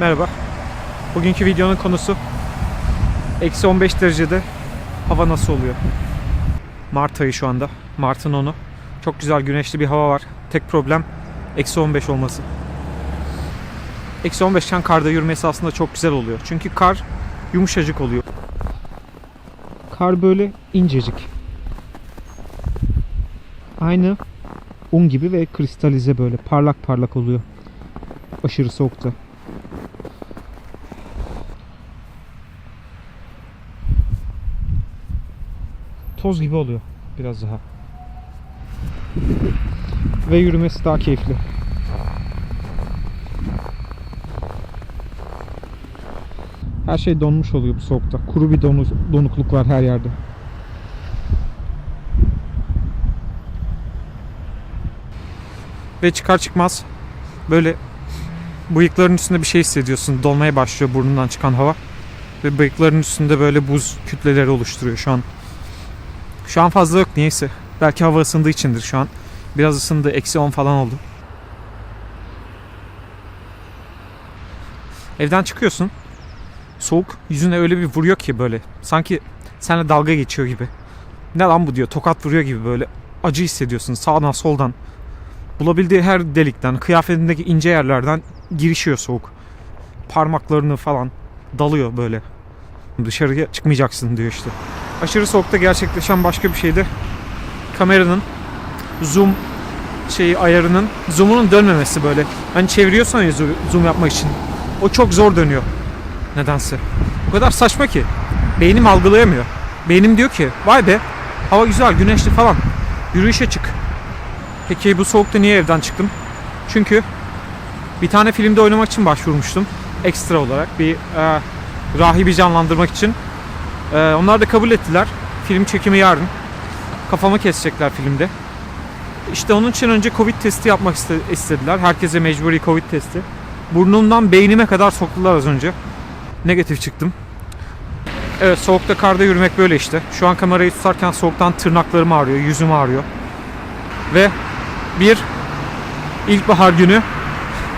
Merhaba. Bugünkü videonun konusu Eksi 15 derecede hava nasıl oluyor? Mart ayı şu anda. Mart'ın 10'u. Çok güzel güneşli bir hava var. Tek problem Eksi 15 olması. Eksi 15'ten karda yürümesi aslında çok güzel oluyor. Çünkü kar yumuşacık oluyor. Kar böyle incecik. Aynı un gibi ve kristalize böyle parlak parlak oluyor. Aşırı soğukta. Toz gibi oluyor biraz daha. Ve yürümesi daha keyifli. Her şey donmuş oluyor bu soğukta. Kuru bir donu, donukluk var her yerde. Ve çıkar çıkmaz böyle bıyıkların üstünde bir şey hissediyorsun. Dolmaya başlıyor burnundan çıkan hava. Ve bıyıkların üstünde böyle buz kütleleri oluşturuyor şu an. Şu an fazla yok niyeyse. Belki hava ısındığı içindir şu an. Biraz ısındı. Eksi 10 falan oldu. Evden çıkıyorsun. Soğuk yüzüne öyle bir vuruyor ki böyle. Sanki seninle dalga geçiyor gibi. Ne lan bu diyor. Tokat vuruyor gibi böyle. Acı hissediyorsun sağdan soldan. Bulabildiği her delikten, kıyafetindeki ince yerlerden girişiyor soğuk. Parmaklarını falan dalıyor böyle. Dışarıya çıkmayacaksın diyor işte. Aşırı soğukta gerçekleşen başka bir şey de kameranın zoom şeyi ayarının zoom'unun dönmemesi böyle. Hani çeviriyorsan ya zo- zoom yapmak için. O çok zor dönüyor. Nedense. O kadar saçma ki. Beynim algılayamıyor. Beynim diyor ki vay be hava güzel güneşli falan. Yürüyüşe çık. Peki bu soğukta niye evden çıktım? Çünkü bir tane filmde oynamak için başvurmuştum. Ekstra olarak bir e, rahibi canlandırmak için. E, onlar da kabul ettiler. Film çekimi yarın. Kafamı kesecekler filmde. İşte onun için önce Covid testi yapmak iste- istediler. Herkese mecburi Covid testi. Burnumdan beynime kadar soktular az önce. Negatif çıktım. Evet soğukta karda yürümek böyle işte. Şu an kamerayı tutarken soğuktan tırnaklarım ağrıyor, yüzüm ağrıyor. Ve bir ilkbahar günü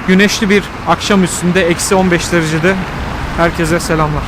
güneşli bir akşam üstünde eksi 15 derecede herkese selamlar.